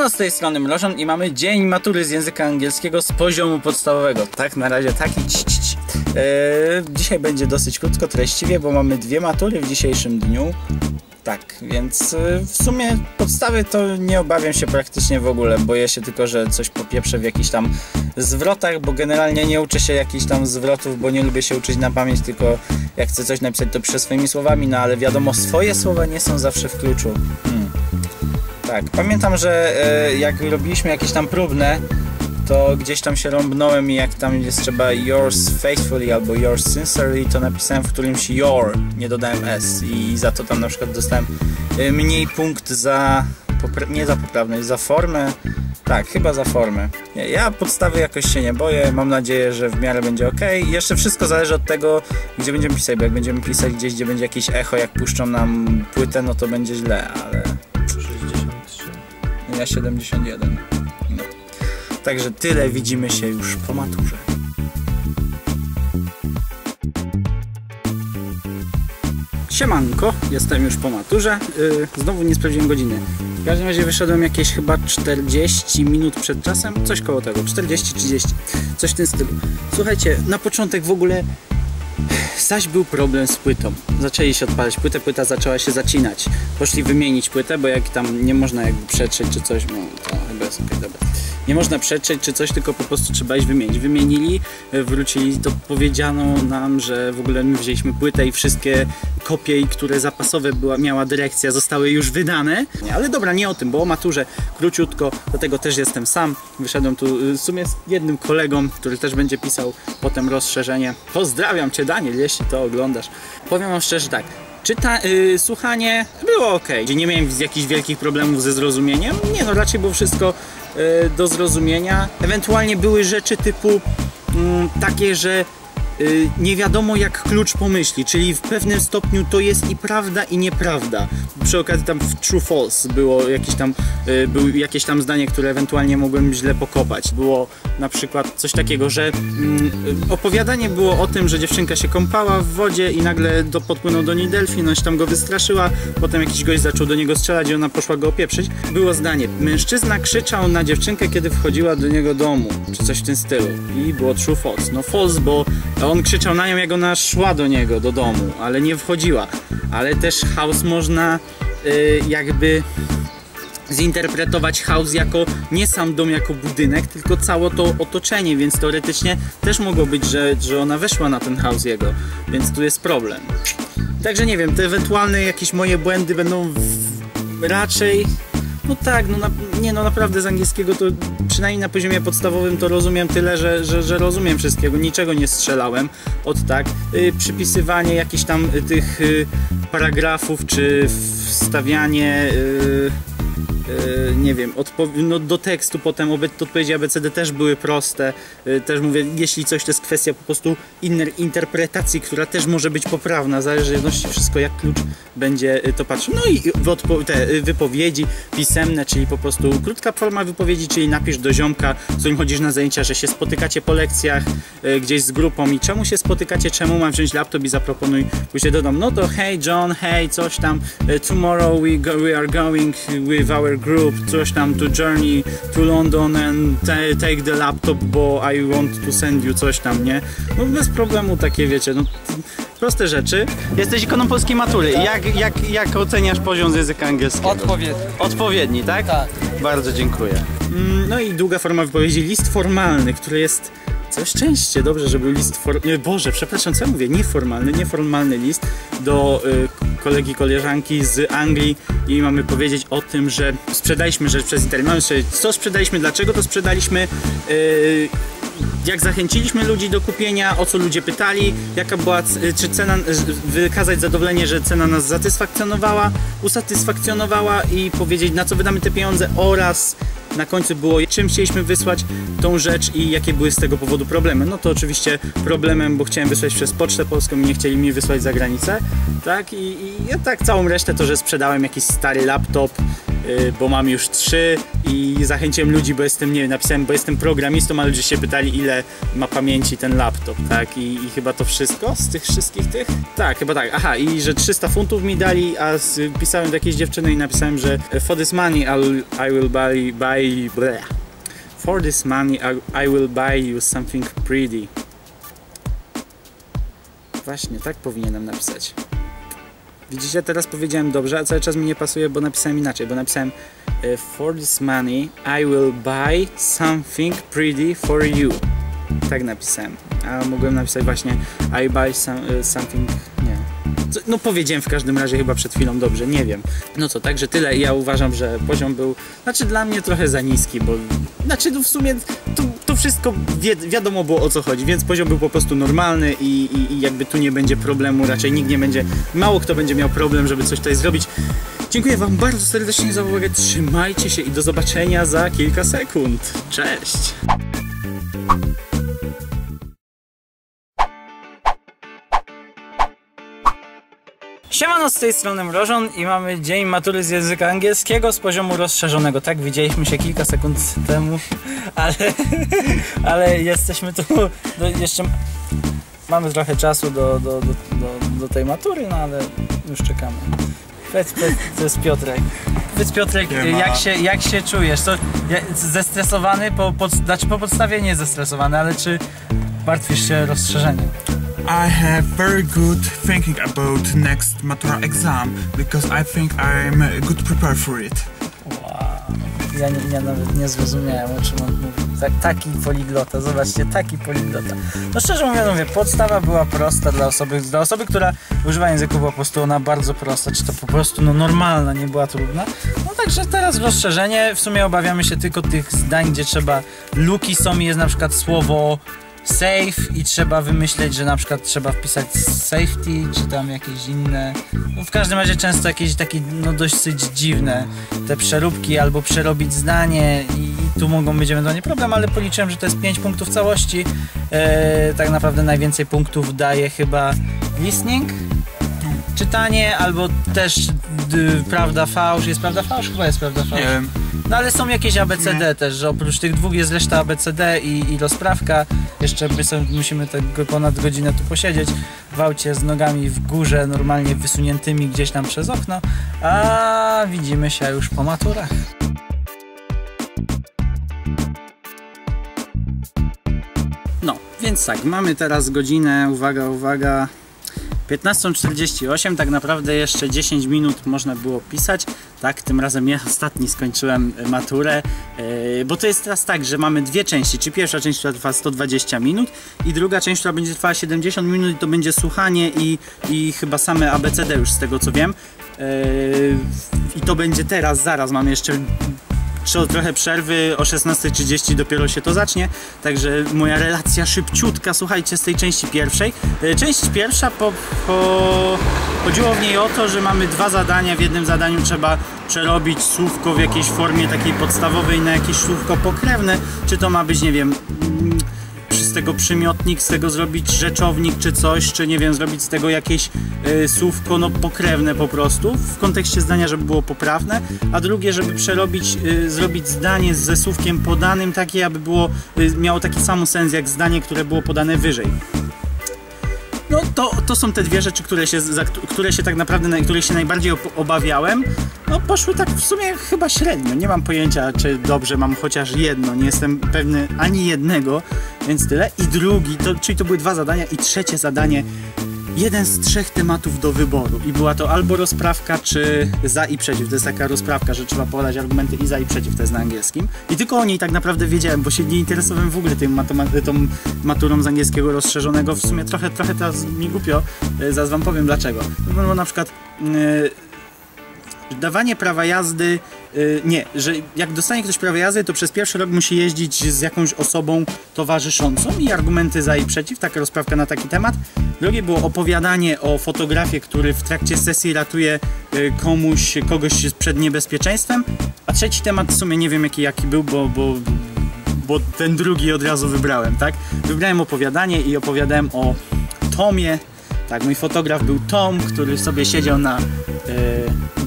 Siemano z tej strony Mrożon i mamy dzień matury z języka angielskiego z poziomu podstawowego. Tak, na razie taki ci, ci. Eee, Dzisiaj będzie dosyć krótko, treściwie, bo mamy dwie matury w dzisiejszym dniu. Tak, więc e, w sumie podstawy to nie obawiam się praktycznie w ogóle. Boję się tylko, że coś popieprzę w jakichś tam zwrotach, bo generalnie nie uczę się jakichś tam zwrotów, bo nie lubię się uczyć na pamięć, tylko jak chcę coś napisać to piszę swoimi słowami, no ale wiadomo, swoje słowa nie są zawsze w kluczu. Hmm. Tak, pamiętam, że e, jak robiliśmy jakieś tam próbne, to gdzieś tam się rąbnąłem i jak tam jest trzeba yours faithfully albo yours sincerely, to napisałem w którymś your, nie dodałem s i za to tam na przykład dostałem e, mniej punkt za, nie za poprawność, za formę, tak, chyba za formę. Ja podstawy jakoś się nie boję, mam nadzieję, że w miarę będzie ok. Jeszcze wszystko zależy od tego, gdzie będziemy pisać, bo jak będziemy pisać gdzieś, gdzie będzie jakieś echo, jak puszczą nam płytę, no to będzie źle, ale... 63. Ja 71. No. Także tyle widzimy się już po maturze. Siemanko, jestem już po maturze. Yy, znowu nie sprawdziłem godziny. W każdym razie wyszedłem jakieś chyba 40 minut przed czasem, coś koło tego, 40-30, coś w tym stylu. Słuchajcie, na początek w ogóle Zaś był problem z płytą. Zaczęli się odpalać płytę, płyta zaczęła się zacinać. Poszli wymienić płytę, bo jak tam nie można jakby przetrzeć czy coś, no to chyba jest okej, dobra. Nie można przetrzeć czy coś, tylko po prostu trzeba iść wymienić. Wymienili, e, wrócili, to powiedziano nam, że w ogóle my wzięliśmy płytę i wszystkie kopie, które zapasowe była, miała dyrekcja, zostały już wydane. Ale dobra, nie o tym, bo o maturze króciutko, do tego też jestem sam. Wyszedłem tu y, w sumie z jednym kolegą, który też będzie pisał potem rozszerzenie. Pozdrawiam Cię Daniel, jeśli to oglądasz. Powiem Wam szczerze tak, Czyta, y, słuchanie było ok. Nie miałem jakichś wielkich problemów ze zrozumieniem. Nie no, raczej było wszystko y, do zrozumienia. Ewentualnie były rzeczy typu mm, takie, że nie wiadomo jak klucz pomyśli, czyli w pewnym stopniu to jest i prawda i nieprawda. Przy okazji tam w true false było jakieś tam, y, było jakieś tam zdanie, które ewentualnie mogłem źle pokopać. Było na przykład coś takiego, że mm, y, opowiadanie było o tym, że dziewczynka się kąpała w wodzie i nagle do, podpłynął do niej delfin, ona się tam go wystraszyła, potem jakiś gość zaczął do niego strzelać i ona poszła go opieprzyć. Było zdanie, mężczyzna krzyczał na dziewczynkę, kiedy wchodziła do niego domu, czy coś w tym stylu. I było true false. No false, bo on krzyczał na nią, jak ona szła do niego, do domu, ale nie wchodziła. Ale też house można y, jakby zinterpretować house jako nie sam dom jako budynek, tylko całe to otoczenie, więc teoretycznie też mogło być, że, że ona weszła na ten house jego, więc tu jest problem. Także nie wiem, te ewentualne jakieś moje błędy będą w, raczej no tak, no na, nie no naprawdę z angielskiego to przynajmniej na poziomie podstawowym to rozumiem tyle, że, że, że rozumiem wszystkiego, niczego nie strzelałem od tak. Y, przypisywanie jakichś tam y, tych y, paragrafów, czy wstawianie y, nie wiem, no, do tekstu potem odpowiedzi ABCD też były proste. Y, też mówię, jeśli coś to jest kwestia po prostu innej interpretacji, która też może być poprawna, zależy w zależności wszystko jak klucz będzie y, to patrzył. No i te wypowiedzi pisemne, czyli po prostu krótka forma wypowiedzi, czyli napisz do ziomka, z którym chodzisz na zajęcia, że się spotykacie po lekcjach gdzieś z grupą i czemu się spotykacie, czemu mam wziąć laptop i zaproponuj pójście do domu. No to hey John, hey coś tam, tomorrow we, go, we are going with our group, coś tam to journey to London and ta- take the laptop, bo I want to send you coś tam, nie? No bez problemu takie wiecie, no proste rzeczy. Jesteś ikoną polskiej matury. Jak, jak, jak oceniasz poziom z języka angielskiego? Odpowiedni. Odpowiedni, tak? Tak. Bardzo dziękuję. Mm, No i długa forma wypowiedzi, list formalny, który jest Całe szczęście, dobrze, że był list for... nie, Boże, przepraszam, co ja mówię? Nieformalny, nieformalny list do y, kolegi, koleżanki z Anglii i mamy powiedzieć o tym, że sprzedaliśmy rzecz przez internet. Mamy powiedzieć, co sprzedaliśmy, dlaczego to sprzedaliśmy, y, jak zachęciliśmy ludzi do kupienia, o co ludzie pytali, jaka była, czy cena, wykazać zadowolenie, że cena nas satysfakcjonowała, usatysfakcjonowała i powiedzieć na co wydamy te pieniądze oraz na końcu było czym chcieliśmy wysłać tą rzecz i jakie były z tego powodu problemy. No to oczywiście problemem, bo chciałem wysłać przez Pocztę Polską i nie chcieli mi wysłać za granicę, tak? I, i ja tak całą resztę to, że sprzedałem jakiś stary laptop, bo mam już trzy i zachęciłem ludzi, bo jestem, nie wiem, napisałem, bo jestem programistą, a ludzie się pytali, ile ma pamięci ten laptop, tak? I, i chyba to wszystko z tych wszystkich tych? Tak, chyba tak. Aha, i że 300 funtów mi dali, a z, pisałem do jakiejś dziewczyny i napisałem, że for this money I'll, I will buy, buy bleh. For this money I, I will buy you something pretty. Właśnie, tak powinienem napisać. Widzicie, teraz powiedziałem dobrze, a cały czas mi nie pasuje, bo napisałem inaczej, bo napisałem e, For this money I will buy something pretty for you. Tak napisałem. A mogłem napisać właśnie I buy some, e, something... No powiedziałem w każdym razie chyba przed chwilą dobrze, nie wiem. No co, także tyle. Ja uważam, że poziom był, znaczy dla mnie trochę za niski, bo znaczy no w sumie to, to wszystko wi wiadomo było o co chodzi, więc poziom był po prostu normalny i, i, i jakby tu nie będzie problemu, raczej nikt nie będzie, mało kto będzie miał problem, żeby coś tutaj zrobić. Dziękuję Wam bardzo serdecznie za uwagę, trzymajcie się i do zobaczenia za kilka sekund. Cześć! Siemano, z tej strony Mrożon i mamy dzień matury z języka angielskiego z poziomu rozszerzonego. Tak, widzieliśmy się kilka sekund temu, ale, ale jesteśmy tu, do, jeszcze mamy trochę czasu do, do, do, do, tej matury, no ale już czekamy. Powiedz, to jest Piotrek. Powiedz Piotrek, jak się, jak się czujesz? To, zestresowany, po, pod, znaczy po podstawie nie zestresowany, ale czy martwisz się rozszerzeniem? I have very good thinking about next Matura exam because I think I'm good prepared for it. Wow. Ja, nie, ja nawet nie zrozumiałem, o czym on mówi. Tak, taki poliglota, zobaczcie, taki poliglota. No szczerze mówiąc, mówię, podstawa była prosta dla osoby, dla osoby, która używa języku po prostu ona bardzo prosta, czy to po prostu no, normalna, nie była trudna. No także teraz rozszerzenie, w sumie obawiamy się tylko tych zdań, gdzie trzeba, luki są i jest na przykład słowo safe i trzeba wymyśleć, że na przykład trzeba wpisać safety, czy tam jakieś inne. No w każdym razie często jakieś takie no dosyć dziwne te przeróbki albo przerobić zdanie i tu mogą być ewentualnie problem, ale policzyłem, że to jest 5 punktów całości. E, tak naprawdę najwięcej punktów daje chyba listening, czytanie, albo też prawda fałsz. Jest prawda fałsz? Chyba jest prawda fałsz. Nie wiem. No ale są jakieś ABCD też, że oprócz tych dwóch jest reszta ABCD i, i rozprawka. Jeszcze musimy tak ponad godzinę tu posiedzieć w aucie z nogami w górze, normalnie wysuniętymi gdzieś tam przez okno. A widzimy się już po maturach. No, więc tak, mamy teraz godzinę, uwaga, uwaga, 15.48, tak naprawdę jeszcze 10 minut można było pisać. Tak, tym razem ja ostatni skończyłem maturę, e, bo to jest teraz tak, że mamy dwie części. Czy pierwsza część, która trwa 120 minut i druga część, która będzie trwała 70 minut i to będzie słuchanie i, i chyba same ABCD już z tego co wiem. E, I to będzie teraz, zaraz, mamy jeszcze tro- trochę przerwy, o 16.30 dopiero się to zacznie, także moja relacja szybciutka, słuchajcie, z tej części pierwszej. E, Część pierwsza po, po... chodziło w niej o to, że mamy dwa zadania, w jednym zadaniu trzeba przerobić słówko w jakiejś formie takiej podstawowej na jakieś słówko pokrewne, czy to ma być, nie wiem, tego przymiotnik, z tego zrobić rzeczownik czy coś, czy nie wiem, zrobić z tego jakieś y, słówko no pokrewne po prostu, w kontekście zdania, żeby było poprawne, a drugie, żeby przerobić, y, zrobić zdanie ze słówkiem podanym takie, aby było, y, miało taki sam sens jak zdanie, które było podane wyżej. No to, to są te dwie rzeczy, które się, za któ- które się tak naprawdę, na których się najbardziej obawiałem. No poszły tak w sumie chyba średnio. Nie mam pojęcia, czy dobrze mam chociaż jedno. Nie jestem pewny ani jednego, więc tyle. I drugi, to, czyli to były dwa zadania i trzecie zadanie. Jeden z trzech tematów do wyboru i była to albo rozprawka, czy za i przeciw. To jest taka rozprawka, że trzeba podać argumenty i za i przeciw, to jest na angielskim. I tylko o niej tak naprawdę wiedziałem, bo się nie interesowałem w ogóle tym tą maturą z angielskiego rozszerzonego. W sumie trochę, trochę teraz mi głupio, y, zaraz wam powiem dlaczego. No, bo na przykład y, dawanie prawa jazdy, y, nie, że jak dostanie ktoś prawo jazdy, to przez pierwszy rok musi jeździć z jakąś osobą towarzyszącą i argumenty za i przeciw, taka rozprawka na taki temat. Drugie było opowiadanie o fotografie, który w trakcie sesji ratuje y, komuś, kogoś przed niebezpieczeństwem. A trzeci temat w sumie nie wiem jaki, jaki był, bo, bo, bo ten drugi od razu wybrałem, tak? Wybrałem opowiadanie i opowiadałem o Tomie, Tak, mój fotograf był Tom, który sobie siedział na e,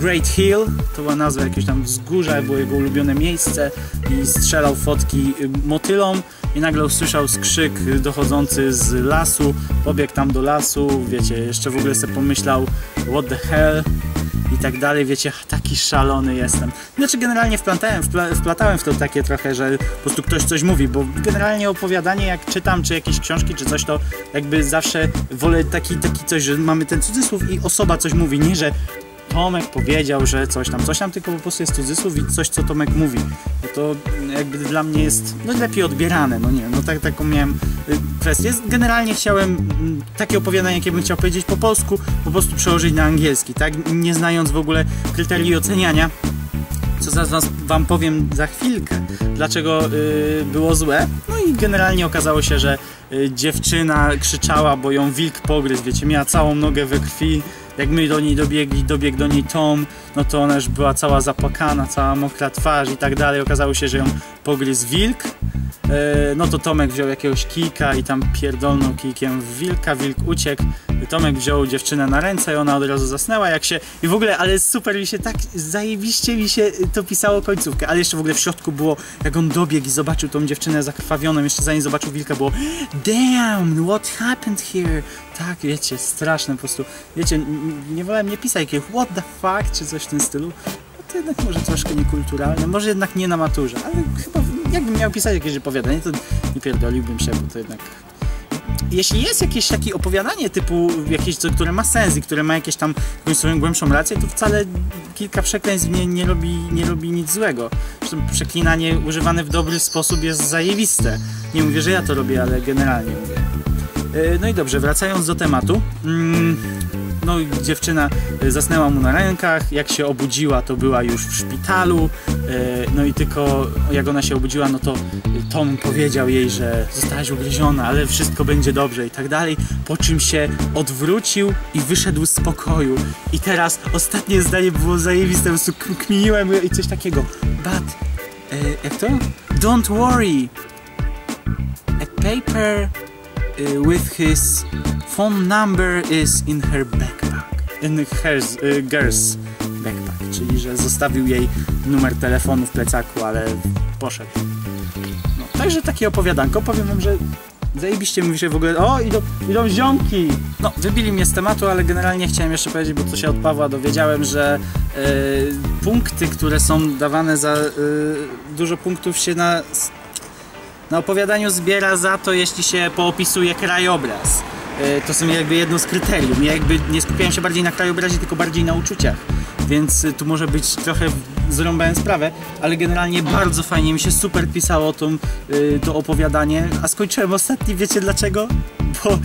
Great Hill, to była nazwa jakiegoś tam wzgórza, było jego ulubione miejsce i strzelał fotki motylom i nagle usłyszał skrzyk dochodzący z lasu, pobiegł tam do lasu, wiecie, jeszcze w ogóle sobie pomyślał what the hell? I tak dalej, wiecie, taki szalony jestem. Znaczy generalnie wplatałem, wpla, wplatałem w to takie trochę, że po prostu ktoś coś mówi, bo generalnie opowiadanie jak czytam, czy jakieś książki, czy coś, to jakby zawsze wolę taki, taki coś, że mamy ten cudzysłów i osoba coś mówi, nie, że Tomek powiedział, że coś tam, coś tam, tylko po prostu jest cudzysłów i coś, co Tomek mówi. No to jakby dla mnie jest no, lepiej odbierane, no nie, no tak, taką miałem y, kwestię. Generalnie chciałem mm, takie opowiadanie, jakie bym chciał powiedzieć po polsku, po prostu przełożyć na angielski, tak, nie znając w ogóle kryterii oceniania co zaraz wam powiem za chwilkę, dlaczego y, było złe. No i generalnie okazało się, że y, dziewczyna krzyczała, bo ją wilk pogryzł, wiecie, miała całą nogę we krwi, jak my do niej dobiegli, dobiegł do niej Tom, no to ona już była cała zapłakana, cała mokra twarz i tak dalej. Okazało się, że ją pogryzł wilk. E, no to Tomek wziął jakiegoś kijka i tam pierdolnął kijkiem wilka, wilk uciekł. Tomek wziął dziewczynę na ręce i ona od razu zasnęła jak się... I w ogóle, ale super mi się tak, zajebiście mi się to pisało końcówkę, ale jeszcze w ogóle w środku było, jak on dobiegł i zobaczył tą dziewczynę zakrwawioną, jeszcze zanim zobaczył wilka było Damn, what happened here? Tak, wiecie, straszne po prostu. Wiecie, nie wolałem nie pisać jakiegoś what the fuck, czy coś w tym stylu. No to jednak może troszkę niekulturalne, może jednak nie na maturze, ale chyba jakbym miał pisać jakieś opowiadanie, to nie pierdoliłbym się, bo to jednak jeśli jest jakieś takie opowiadanie typu jakieś, które ma sens i które ma jakieś tam swoją głębszą rację, to wcale kilka przekleństw nie, nie, robi, nie robi nic złego. Zresztą przeklinanie używane w dobry sposób jest zajebiste. Nie mówię, że ja to robię, ale generalnie mówię. E, no i dobrze, wracając do tematu. Mm, no dziewczyna e, zasnęła mu na rękach, jak się obudziła to była już w szpitalu, e, no i tylko jak ona się obudziła, no to Tom powiedział jej, że zostałaś ugryziona, ale wszystko będzie dobrze i tak dalej, po czym się odwrócił i wyszedł z pokoju. I teraz ostatnie zdanie było zajebiste, po prostu kminiłem i coś takiego. But, jak to? Don't worry, a paper with his phone number is in her backpack. In hers, uh, girl's backpack, czyli że zostawił jej numer telefonu w plecaku, ale poszedł. No, także takie opowiadanko. Powiem wam, że zajebiście mówi się w ogóle, o idą, idą ziomki! No, wybili mnie z tematu, ale generalnie chciałem jeszcze powiedzieć, bo to się od Pawła dowiedziałem, że y, punkty, które są dawane za y, dużo punktów się na na opowiadaniu zbiera za to, jeśli się poopisuje krajobraz. E, to są jakby jedno z kryterium. Ja jakby nie skupiałem się bardziej na krajobrazie, tylko bardziej na uczuciach. Więc e, tu może być trochę zrąbałem sprawę, ale generalnie bardzo fajnie mi się super pisało tą, e, to opowiadanie, a skończyłem ostatni, wiecie dlaczego? Bo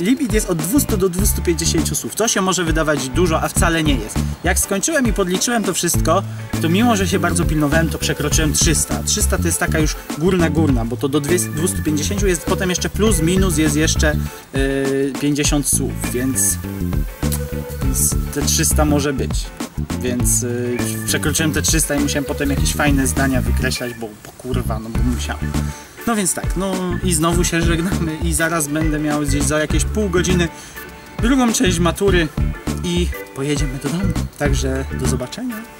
limit jest od 200 do 250 słów. To się może wydawać dużo, a wcale nie jest. Jak skończyłem i podliczyłem to wszystko, to mimo, że się bardzo pilnowałem, to przekroczyłem 300. 300 to jest taka już górna górna, bo to do 250 jest potem jeszcze plus, minus jest jeszcze yy, 50 słów, więc, więc te 300 może być. Więc yy, przekroczyłem te 300 i musiałem potem jakieś fajne zdania wykreślać, bo, bo kurwa, no bo musiałem. No więc tak, no i znowu się żegnamy i zaraz będę miał gdzieś za jakieś pół godziny drugą część matury i pojedziemy do domu. Także do zobaczenia.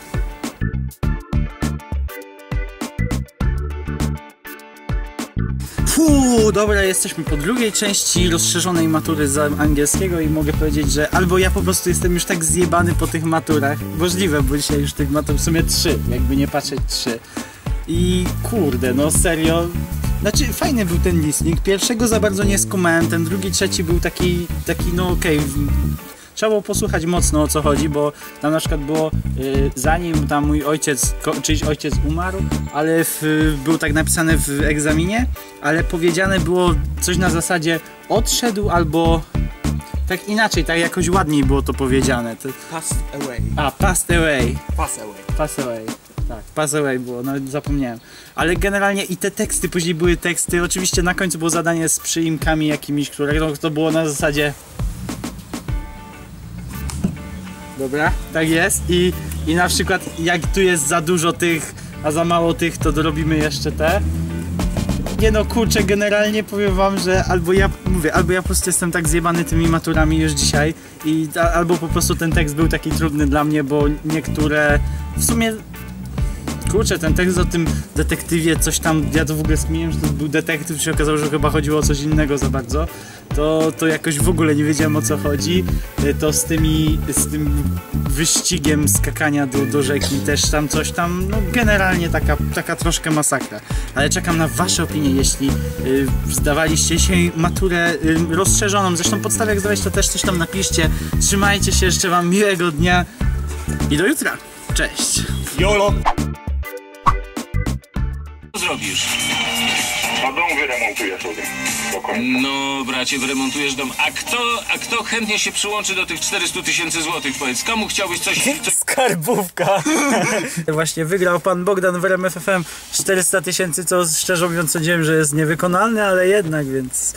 Fuu, dobra, jesteśmy po drugiej części rozszerzonej matury z angielskiego i mogę powiedzieć, że albo ja po prostu jestem już tak zjebany po tych maturach, możliwe, bo dzisiaj już tych matur w sumie trzy, jakby nie patrzeć trzy. I kurde, no serio, znaczy, fajny był ten listening. Pierwszego za bardzo nie skumałem, ten drugi, trzeci był taki, taki no okej, okay, trzeba było posłuchać mocno o co chodzi, bo tam na przykład było y, zanim tam mój ojciec, czyjś ojciec umarł, ale w, był tak napisane w egzaminie, ale powiedziane było coś na zasadzie odszedł albo tak inaczej, tak jakoś ładniej było to powiedziane. To... Passed away. A, passed away. Pass away. Pass away. Tak, pass away było, no zapomniałem. Ale generalnie i te teksty, później były teksty, oczywiście na końcu było zadanie z przyimkami jakimiś, które no, to było na zasadzie Dobra, tak jest i, i na przykład jak tu jest za dużo tych, a za mało tych, to dorobimy jeszcze te. Nie no, kurczę, generalnie powiem wam, że albo ja, mówię, albo ja po prostu jestem tak zjebany tymi maturami już dzisiaj i albo po prostu ten tekst był taki trudny dla mnie, bo niektóre w sumie Kurczę, ten tekst o tym detektywie, coś tam, ja to w ogóle skminiłem, że to był detektyw, się okazało, że chyba chodziło o coś innego za bardzo, to, to jakoś w ogóle nie wiedziałem o co chodzi, Y, to z tymi, z tym wyścigiem skakania do, do rzeki też tam coś tam, no generalnie taka, taka troszkę masakra. Ale czekam na wasze opinie, jeśli y, zdawaliście się maturę y, rozszerzoną, zresztą podstawę jak zdawałeś, to też coś tam napiszcie. Trzymajcie się, jeszcze wam miłego dnia i do jutra. Cześć! Jolo! Co zrobisz? A dom wyremontuję sobie do końca. No, bracie, wyremontujesz dom. A kto, a kto chętnie się przyłączy do tych 400 tysięcy złotych? Powiedz, komu chciałbyś coś... coś... Skarbówka. Właśnie wygrał pan Bogdan w RMF FM 400 tysięcy, co szczerze mówiąc sądziłem, że jest niewykonalne, ale jednak, więc